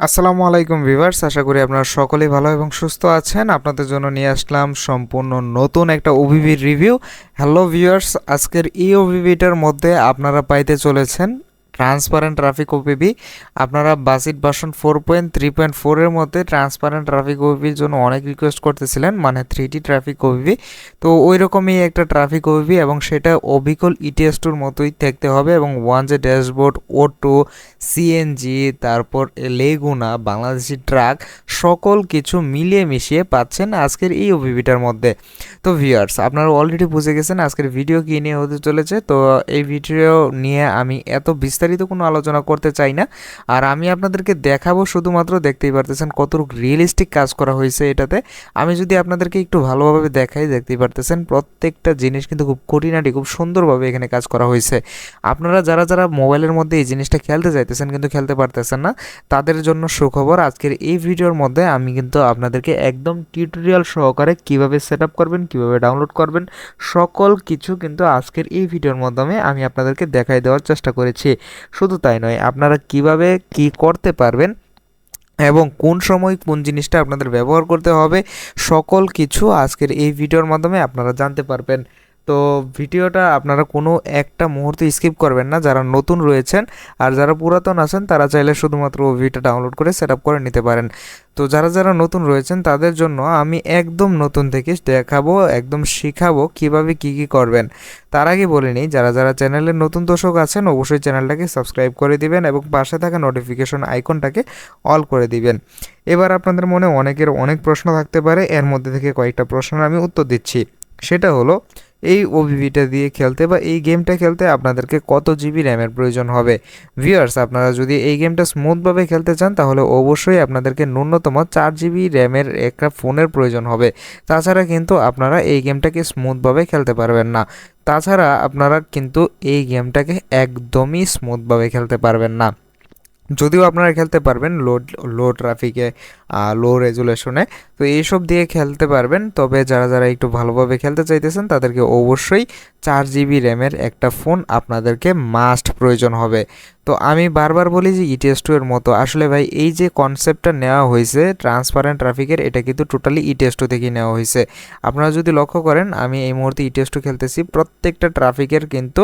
আসসালামু আলাইকুম ভিভার্স আশা করি আপনারা সকলেই ভালো এবং সুস্থ আছেন। আপনাদের জন্য নিয়ে আসলাম সম্পূর্ণ নতুন একটা ওভিভির রিভিউ হ্যালো ভিউয়ার্স আজকের এই ওভিভিটার মধ্যে আপনারা পাইতে চলেছেন ট্রান্সপারেন্ট ট্রাফিক ওপিবি আপনারা বাসিট version four point three point ফোরের মধ্যে ট্রান্সপারেন্ট ট্রাফিক ওপিবির জন্য অনেক রিকোয়েস্ট করতেছিলেন মানে থ্রি ডি ট্রাফিক ওপিবি তো ওই রকমই একটা ট্রাফিক ওপিবি এবং সেটা অবিকল ইটিএস টুর মতোই দেখতে হবে এবং ওয়ান যে ড্যাশবোর্ড ও টু সিএনজি তারপর লেগুনা বাংলাদেশি ট্রাক সকল কিছু মিলিয়ে মিশিয়ে পাচ্ছেন আজকের এই ওপিবিটার মধ্যে। তো ভিউয়ার্স আপনারা অলরেডি বুঝে গেছেন আজকের ভিডিও কী নিয়ে হতে চলেছে। তো এই ভিডিও নিয়ে আমি এত বিস্তারিত কোনো আলোচনা করতে চাই না। আর আমি আপনাদেরকে দেখাবো শুধুমাত্র দেখতেই পারতেছেন কত রিয়েলিস্টিক কাজ করা হয়েছে এটাতে। আমি যদি আপনাদেরকে একটু ভালোভাবে দেখাই, দেখতেই পারতেছেন প্রত্যেকটা জিনিস কিন্তু খুব কঠিনাটি খুব সুন্দরভাবে এখানে কাজ করা হয়েছে। আপনারা যারা যারা মোবাইলের মধ্যে এই জিনিসটা খেলতে চাইতেছেন কিন্তু খেলতে পারতেছেন না, তাদের জন্য সুখবর আজকের এই ভিডিওর মধ্যে আমি কিন্তু আপনাদেরকে একদম টিউটোরিয়াল সহকারে কীভাবে সেট করবেন, কীভাবে ডাউনলোড করবেন, সকল কিছু কিন্তু আজকের এই ভিডিওর মাধ্যমে আমি আপনাদেরকে দেখাই দেওয়ার চেষ্টা করেছি। শুধু তাই নয়, আপনারা কীভাবে কি করতে পারবেন এবং কোন সময় কোন জিনিসটা আপনাদের ব্যবহার করতে হবে, সকল কিছু আজকের এই ভিডিওর মাধ্যমে আপনারা জানতে পারবেন। তো ভিডিওটা আপনারা কোনো একটা মুহূর্তে স্কিপ করবেন না, যারা নতুন রয়েছেন আর যারা পুরাতন আছেন, তারা চাইলে শুধুমাত্র ভিডিওটা ডাউনলোড করে সেট করে নিতে পারেন। তো যারা যারা নতুন রয়েছেন, তাদের জন্য আমি একদম নতুন থেকে দেখাবো, একদম শিখাবো কীভাবে কি কি করবেন। তার আগে বলে নিই, যারা যারা চ্যানেলের নতুন দর্শক আছেন, অবশ্যই চ্যানেলটাকে সাবস্ক্রাইব করে দিবেন এবং পাশে থাকা নোটিফিকেশন আইকনটাকে অল করে দিবেন। এবার আপনাদের মনে অনেকের অনেক প্রশ্ন থাকতে পারে, এর মধ্যে থেকে কয়েকটা প্রশ্নের আমি উত্তর দিচ্ছি। সেটা হলো এই ওভিভিটা দিয়ে খেলতে বা এই গেমটা খেলতে আপনাদেরকে কত জিবি র্যামের প্রয়োজন হবে? ভিউয়ার্স আপনারা যদি এই গেমটা স্মুথভাবে খেলতে চান, তাহলে অবশ্যই আপনাদেরকে ন্যূনতম চার জিবি র্যামের একটা ফোনের প্রয়োজন হবে। তাছাড়া কিন্তু আপনারা এই গেমটাকে স্মুথভাবে খেলতে পারবেন না। তাছাড়া আপনারা কিন্তু এই গেমটাকে একদমই স্মুথভাবে খেলতে পারবেন না। যদিও আপনারা খেলতে পারবেন লো লো ট্রাফিকে লো রেজুলেশনে তো এইসব দিয়ে খেলতে পারবেন। তবে যারা যারা একটু ভালোভাবে খেলতে চাইতেছেন, তাদেরকে অবশ্যই চার জিবি র্যামের একটা ফোন আপনাদেরকে মাস্ট প্রয়োজন হবে। তো আমি বারবার বলি যে ইটিএস টু এর মতো। আসলে ভাই, এই যে কনসেপ্টটা নেওয়া হয়েছে ট্রান্সপারেন্ট ট্রাফিকের এটা কিন্তু টোটালি ইটিএস টু থেকেই নেওয়া হয়েছে। আপনারা যদি লক্ষ্য করেন, আমি এই মুহূর্তে ইটিএস টু খেলতেছি, প্রত্যেকটা ট্রাফিকের কিন্তু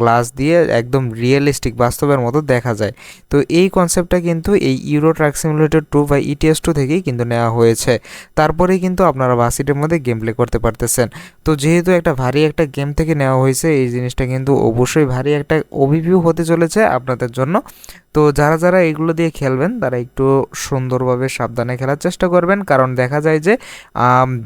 গ্লাস দিয়ে একদম রিয়েলিস্টিক বাস্তবের মতো দেখা যায়। তো এই কনসেপ্টটা কিন্তু এই ইউরো ট্রাক সিমুলেটর টু বা ইটিএস টু থেকেই কিন্তু নেওয়া হয়েছে। তারপরেই কিন্তু আপনারা বাসিটের মধ্যে গেম প্লে করতে পারতেছেন। তো যেহেতু একটা ভারী একটা গেম থেকে নেওয়া হয়েছে এই জিনিসটা কিন্তু অবশ্যই ভারী একটা ওভিভিউ হতে চলেছে আপনাদের জন্য। তো যারা যারা এগুলো দিয়ে খেলবেন, তারা একটু সুন্দরভাবে সাবধানে খেলার চেষ্টা করবেন। কারণ দেখা যায় যে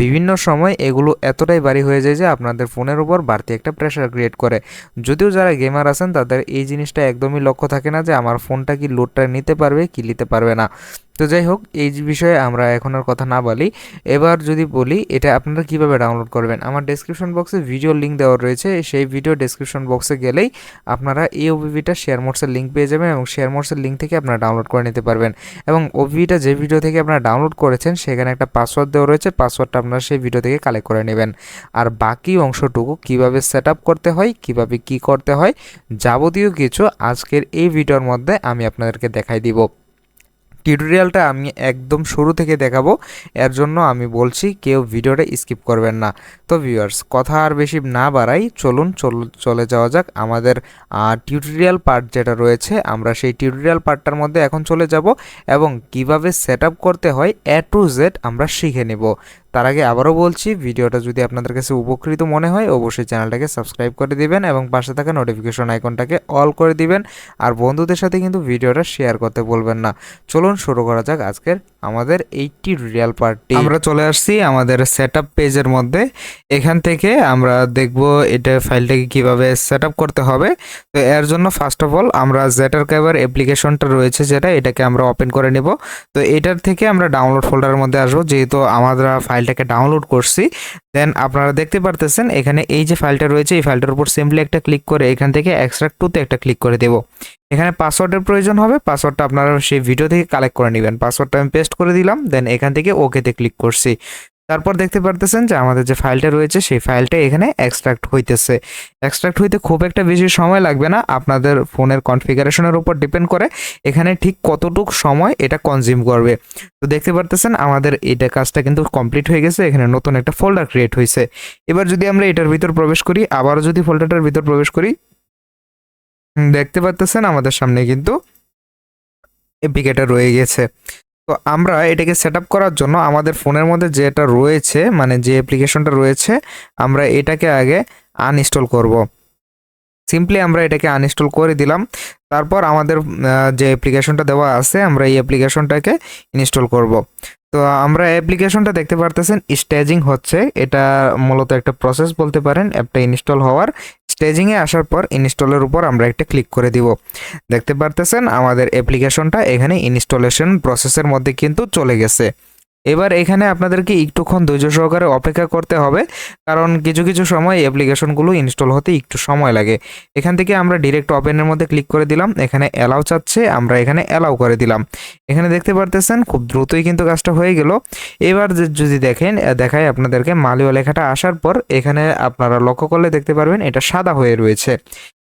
বিভিন্ন সময় এগুলো এতটাই বাড়ি হয়ে যায় যে, আপনাদের ফোনের উপর বাড়তি একটা প্রেশার ক্রিয়েট করে। যদিও যারা গেমার আছেন, তাদের এই জিনিসটা একদমই লক্ষ্য থাকে না যে, আমার ফোনটা কি লোডটা নিতে পারবে, কি নিতে পারবে না। তো যাই হোক, এই বিষয়ে আমরা এখন আর কথা না বলি। এবার যদি বলি, এটা আপনারা কীভাবে ডাউনলোড করবেন? আমার ডেসক্রিপশন বক্সে ভিডিও লিঙ্ক দেওয়া রয়েছে। সেই ভিডিও ডেসক্রিপশন বক্সে গেলেই আপনারা এই ওবিভিটা শেয়ার মোডসের লিঙ্ক পেয়ে যাবেন এবং শেয়ার মোডসের লিঙ্ক থেকে আপনারা ডাউনলোড করে নিতে পারবেন। এবং ওভিটা যে ভিডিও থেকে আপনারা ডাউনলোড করেছেন, সেখানে একটা পাসওয়ার্ড দেওয়া রয়েছে। পাসওয়ার্ডটা আপনারা সেই ভিডিও থেকে কালেক্ট করে নেবেন। আর বাকি অংশটুকু কীভাবে সেট করতে হয়, কীভাবে কি করতে হয়, যাবতীয় কিছু আজকের এই ভিডিওর মধ্যে আমি আপনাদেরকে দেখাই দিব। টিউটোরিয়ালটা আমি একদম শুরু থেকে দেখাবো। এর জন্য আমি বলছি কেউ ভিডিওটা স্কিপ করবেন না। তো ভিউয়ার্স, কথা আর বেশি না বাড়াই, চলুন চল- যাওয়া যাক। আমাদের টিউটোরিয়াল পার্ট যেটা রয়েছে, আমরা সেই টিউটোরিয়াল পার্টটার মধ্যে এখন চলে যাব এবং কীভাবে সেট করতে হয়, এ টু জেড আমরা শিখে নেব। তার আগে আবারও বলছি, ভিডিওটা যদি আপনাদের কাছে উপকৃত মনে হয়, অবশ্যই চ্যানেলটাকে সাবস্ক্রাইব করে দিবেন এবং পাশে থাকা নোটিফিকেশন আইকনটাকে অল করে দিবেন। আর বন্ধুদের সাথে কিন্তু ভিডিওটা শেয়ার করতে বলবেন না। চলুন শুরু করা যাক আজকের আমাদের এই রিয়াল পার্টি আমরা চলে আসছি আমাদের সেট পেজের মধ্যে। এখান থেকে আমরা দেখব এটা ফাইলটাকে কীভাবে সেট করতে হবে। তো এর জন্য ফার্স্ট অফ অল আমরা জেটার ক্যাবার অ্যাপ্লিকেশনটা রয়েছে যেটা, এটাকে আমরা ওপেন করে নেব। তো এটার থেকে আমরা ডাউনলোড ফোল্ডারের মধ্যে আসব। যেহেতু আমরা ফাইলটাকে ডাউনলোড করছি দেন আপনারা দেখতে পারতেছেন এখানে এই যে ফাইলটা রয়েছে, এই ফাইলটার উপর সিম্পলি একটা ক্লিক করে এখান থেকে এক্সট্রাক্ট টুতে একটা ক্লিক করে দেব। এখানে পাসওয়ার্ডের প্রয়োজন হবে পাসওয়ার্ডটা আপনারা সেই ভিডিও থেকে কালেক্ট করে নেবেন। পাসওয়ার্ডটা আমি পেস্ট করে দিলাম দেন এখান থেকে ওকেতে ক্লিক করছি। তারপর দেখতে পারতেছেন যে আমাদের যে ফাইলটা রয়েছে, সেই ফাইলটা এখানে এক্সট্রাক্ট হইতেছে। এক্সট্রাক্ট হইতে খুব একটা বেশি সময় লাগবে না। আপনাদের ফোনের কনফিগারেশনের উপর ডিপেন্ড করে এখানে ঠিক কতটুক সময় এটা কনজিউম করবে। তো দেখতে পারতেছেন আমাদের এটা কাজটা কিন্তু কমপ্লিট হয়ে গেছে, এখানে নতুন একটা ফোল্ডার ক্রিয়েট হয়েছে এবার যদি আমরা এটার ভিতর প্রবেশ করি, আবারও যদি ফোল্ডারটার ভিতর প্রবেশ করি, দেখতে পারতেছেন আমাদের সামনে কিন্তু এপিকেটা রয়ে গেছে। তো আমরা এটাকে সেট করার জন্য আমাদের ফোনের মধ্যে যেটা রয়েছে মানে যে অ্যাপ্লিকেশনটা রয়েছে, আমরা এটাকে আগে আনইনস্টল করব। সিম্পলি আমরা এটাকে আনইনস্টল করে দিলাম। তারপর আমাদের যে অ্যাপ্লিকেশনটা দেওয়া আছে, আমরা এই অ্যাপ্লিকেশনটাকে ইনস্টল করব। তো আমরা অ্যাপ্লিকেশনটা দেখতে পারতেছেন স্টেজিং হচ্ছে। এটা মূলত একটা প্রসেস বলতে পারেন অ্যাপটা ইনস্টল হওয়ার স্টেজিংয়ে আসার পর ইনস্টলের উপর আমরা একটা ক্লিক করে দিব। দেখতে পারতেছেন আমাদের অ্যাপ্লিকেশনটা এখানে ইনস্টলেশন প্রসেসের মধ্যে কিন্তু চলে গেছে। এবার এখানে আপনাদেরকে একটুক্ষণ ধৈর্য সহকারে অপেক্ষা করতে হবে, কারণ কিছু কিছু সময় অ্যাপ্লিকেশনগুলো ইনস্টল হতে একটু সময় লাগে। এখান থেকে আমরা ডিরেক্ট ওপেনের মধ্যে ক্লিক করে দিলাম, এখানে অ্যালাউ চাচ্ছে, আমরা এখানে অ্যালাউ করে দিলাম। এখানে দেখতে পারতেছেন, খুব দ্রুতই কিন্তু কাজটা হয়ে গেল। এবার যদি দেখেন দেখায় আপনাদেরকে মালিও লেখাটা আসার পর, এখানে আপনারা লক্ষ্য করলে দেখতে পারবেন, এটা সাদা হয়ে রয়েছে।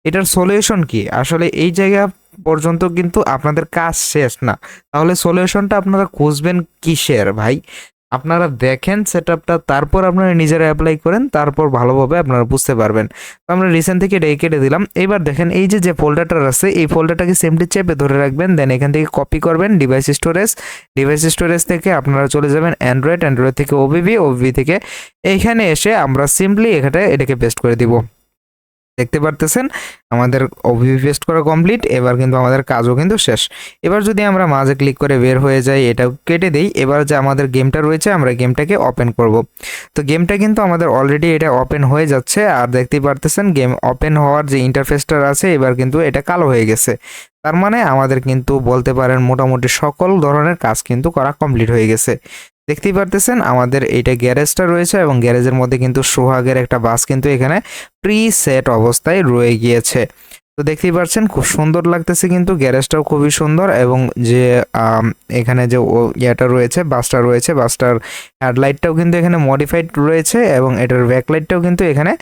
এটার সলিউশন কি? আসলে এই জায়গা পর্যন্ত কিন্তু আপনাদের কাজ শেষ না। তাহলে সলিউশনটা আপনারা খুঁজবেন কিসের ভাই? আপনারা দেখেন সেট তারপর আপনারা নিজেরা অ্যাপ্লাই করেন, তারপর ভালোভাবে আপনারা বুঝতে পারবেন। তো আমরা রিসেন্ট থেকে এটাই কেটে দিলাম। এবার দেখেন এই যে যে ফোল্ডারটা আছে, এই ফোল্ডারটাকে সিম্পলি চেপে ধরে রাখবেন দেন এখান থেকে কপি করবেন ডিভাইস স্টোরেজ ডিভাইস স্টোরেজ থেকে আপনারা চলে যাবেন অ্যান্ড্রয়েড অ্যান্ড্রয়েড থেকে ওবিবি ওবিবি থেকে। এইখানে এসে আমরা সিম্পলি এখানে এটাকে পেস্ট করে দিব। দেখতে পারতেছেন, আমাদের ওবিবি পেস্ট করা কমপ্লিট এবার কিন্তু আমাদের কাজও কিন্তু শেষ। এবার যদি আমরা মাঝে ক্লিক করে বের হয়ে যাই এটা কেটে দেই, এবার যে আমাদের গেমটা রয়েছে, আমরা গেমটাকে ওপেন করব। তো গেমটা কিন্তু আমাদের অলরেডি এটা ওপেন হয়ে যাচ্ছে, আর দেখতেই পারতেছেন গেম ওপেন হওয়ার যে ইন্টারফেসটা আছে, এবার কিন্তু এটা কালো হয়ে গেছে। তার মানে আমাদের কিন্তু বলতে পারেন, মোটামুটি সকল ধরনের কাজ কিন্তু করা কমপ্লিট হয়ে গেছে। দেখতেই পারতেছেন, আমাদের এইটা গ্যারেজটা রয়েছে এবং গ্যারেজের মধ্যে কিন্তু সোহাগের একটা বাস কিন্তু এখানে প্রি সেট অবস্থায় রয়ে গিয়েছে। তো দেখতেই পাচ্ছেন খুব সুন্দর লাগতেছে কিন্তু, গ্যারেজটাও খুবই সুন্দর এবং যে এখানে যে ইয়েটা রয়েছে, বাসটা রয়েছে, বাসটার হেডলাইটটাও কিন্তু এখানে মডিফাইড রয়েছে এবং এটার ব্যাকলাইটটাও কিন্তু এখানে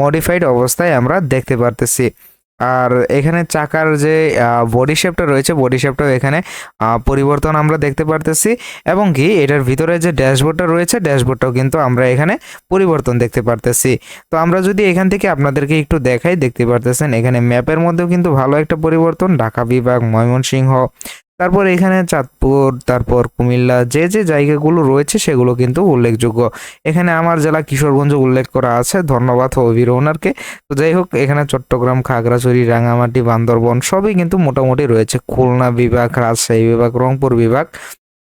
মডিফাইড অবস্থায় আমরা দেখতে পারতেছি। আর এখানে চাকার যে বডি শেপটা রয়েছে বডি শেপটাও এখানে পরিবর্তন আমরা দেখতে পারতেছি এবং কি এটার ভিতরে যে ড্যাশবোর্ডটা রয়েছে ড্যাশবোর্ডটাও কিন্তু আমরা এখানে পরিবর্তন দেখতে পারতেছি। তো আমরা যদি এখান থেকে আপনাদেরকে একটু দেখাই, দেখতে পারতেছেন এখানে ম্যাপের মধ্যেও কিন্তু ভালো একটা পরিবর্তন, ঢাকা বিভাগ, ময়মনসিংহ তারপর এখানে চাঁদপুর, তারপর কুমিল্লা, যে যে জায়গাগুলো রয়েছে সেগুলো কিন্তু উল্লেখযোগ্য। এখানে আমার জেলা কিশোরগঞ্জ উল্লেখ করা আছে। ধন্যবাদ অভির ওনারকে। তো যাই হোক, এখানে চট্টগ্রাম, খাগড়াছড়ি রাঙামাটি বান্দরবন সবই কিন্তু মোটামুটি রয়েছে। খুলনা বিভাগ, রাজশাহী বিভাগ, রংপুর বিভাগ।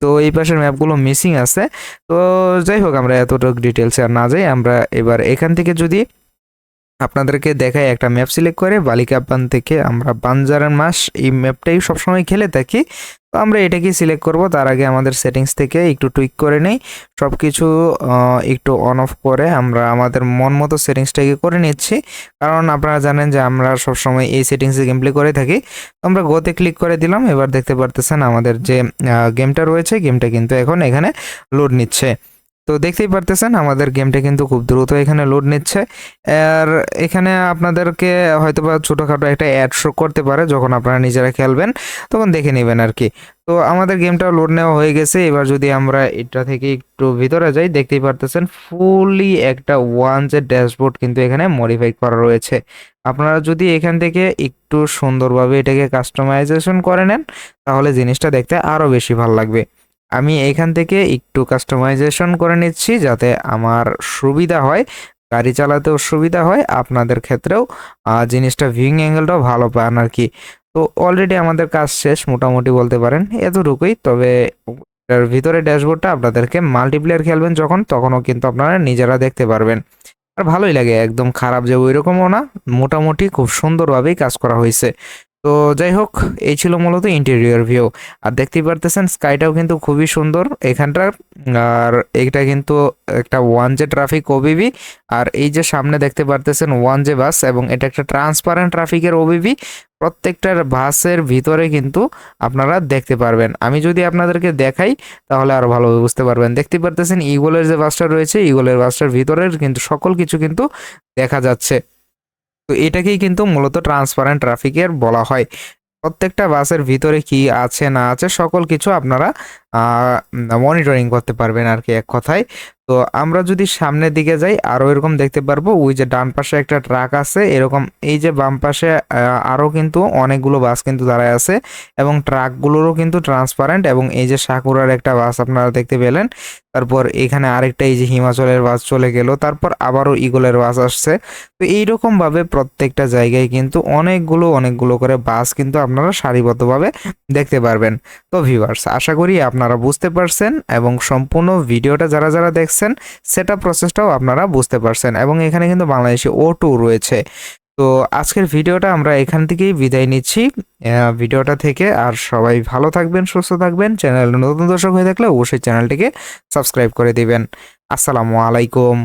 তো এই পাশের ম্যাপগুলো মিসিং আছে। তো যাই হোক, আমরা এতটুকু ডিটেলসে আর না যাই, আমরা এবার এখান থেকে যদি আপনাদেরকে দেখাই একটা ম্যাপ সিলেক্ট করে বালিকাপান থেকে আমরা বানজারান মাস। এই ম্যাপটাই সবসময় খেলে থাকি। তো আমরা এটাকে সিলেক্ট করব। তার আগে আমাদের সেটিংস থেকে একটু টুইক করে নেই। সব কিছু একটু অন অফ করে আমরা আমাদের মন মতো সেটিংসটাকে করে নিচ্ছি। কারণ আপনারা জানেন যে আমরা সবসময় এই সেটিংসে গেম প্লে করে থাকি। আমরা গোতে ক্লিক করে দিলাম। এবার দেখতে পারতেছেন আমাদের যে গেমটা রয়েছে গেমটা কিন্তু এখন এখানে লোড নিচ্ছে। তো দেখতেই পারতেছেন, আমাদের গেমটা কিন্তু খুব দ্রুত এখানে লোড নিচ্ছে। আর এখানে আপনাদেরকে হয়তো বা ছোটোখাটো একটা অ্যাড শো করতে পারে, যখন আপনারা নিজেরা খেলবেন, তখন দেখে নেবেন আর কি। তো আমাদের গেমটা লোড নেওয়া হয়ে গেছে। এবার যদি আমরা এটা থেকে একটু ভিতরে যাই, দেখতেই পারতেছেন ফুললি একটা ওয়ান যে ড্যাশবোর্ড কিন্তু এখানে মডিফাই করা রয়েছে। আপনারা যদি এখান থেকে একটু সুন্দরভাবে এটাকে কাস্টমাইজেশন করে নেন, তাহলে জিনিসটা দেখতে আরও বেশি ভালো লাগবে। আমি এখান থেকে একটু কাস্টমাইজেশন করে নিচ্ছি যাতে আমার সুবিধা হয়, গাড়ি চালাতেও সুবিধা হয়, আপনাদের ক্ষেত্রেও জিনিসটা ভিউইং অ্যাঙ্গেলটাও ভালো পান আর কি। তো অলরেডি আমাদের কাজ শেষ, মোটামুটি বলতে পারেন এতটুকুই। তবে এটার ভিতরে ড্যাশবোর্ডটা আপনাদেরকে মাল্টিপ্লেয়ার খেলবেন যখন, তখনও কিন্তু আপনারা নিজেরা দেখতে পারবেন। আর ভালোই লাগে, একদম খারাপ যে ওই রকমও না, মোটামুটি খুব সুন্দরভাবেই কাজ করা হয়েছে। তো যাই হোক, এই ছিল মূলত ইন্টেরিয়র ভিউ আর দেখতেই পারতেছেন স্কাইটাও কিন্তু খুবই সুন্দর এখানটার। আর এইটা কিন্তু একটা ওয়ান জে ট্রাফিক ওবিবি আর এই যে সামনে দেখতে পারতেছেন ওয়ান জে বাস এবং এটা একটা ট্রান্সপারেন্ট ট্রাফিকের ওবিবি প্রত্যেকটার বাসের ভিতরে কিন্তু আপনারা দেখতে পারবেন। আমি যদি আপনাদেরকে দেখাই, তাহলে আরও ভালোভাবে বুঝতে পারবেন। দেখতে পারতেছেন ইগলের যে বাসটা রয়েছে ইগলের বাসটার ভিতরের কিন্তু সকল কিছু কিন্তু দেখা যাচ্ছে। তো এটাকেই কিন্তু মূলত ট্রান্সপারেন্ট ট্রাফিকের বলা হয়। প্রত্যেকটা বাসের ভিতরে কি আছে, না আছে, সকল কিছু আপনারা মনিটরিং করতে পারবেন আর কি এক কথায়। তো আমরা যদি সামনের দিকে যাই, আরও এরকম দেখতে পারব, ওই যে ডান পাশে একটা ট্রাক আছে, এরকম এই যে বাম পাশে আরও কিন্তু অনেকগুলো বাস কিন্তু দাঁড়ায় আছে এবং ট্রাকগুলোরও কিন্তু ট্রান্সপারেন্ট এবং এই যে সাকুরার একটা বাস আপনারা দেখতে পেলেন তারপর এখানে আরেকটা এই যে হিমাচলের বাস চলে গেল, তারপর আবারও ইগলের বাস আসছে। তো এইরকম ভাবে প্রত্যেকটা জায়গায় কিন্তু অনেকগুলো অনেকগুলো করে বাস কিন্তু আপনারা সারিবদ্ধভাবে দেখতে পারবেন। তো ভিউয়ার্স, আশা করি আপনারা বুঝতে পারছেন এবং সম্পূর্ণ ভিডিওটা যারা যারা দেখছেন, সেটা প্রসেসটাও আপনারা বুঝতে পারছেন। এবং এখানে কিন্তু বাংলাদেশে ও টু রয়েছে। তো আজকের ভিডিওটা আমরা এখান থেকেই বিদায় নিচ্ছি। ভিডিওটা থেকে আর সবাই ভালো থাকবেন, সুস্থ থাকবেন। চ্যানেল নতুন দর্শক হয়ে থাকলে অবশ্যই চ্যানেলটিকে সাবস্ক্রাইব করে দিবেন। আসসালামু আলাইকুম।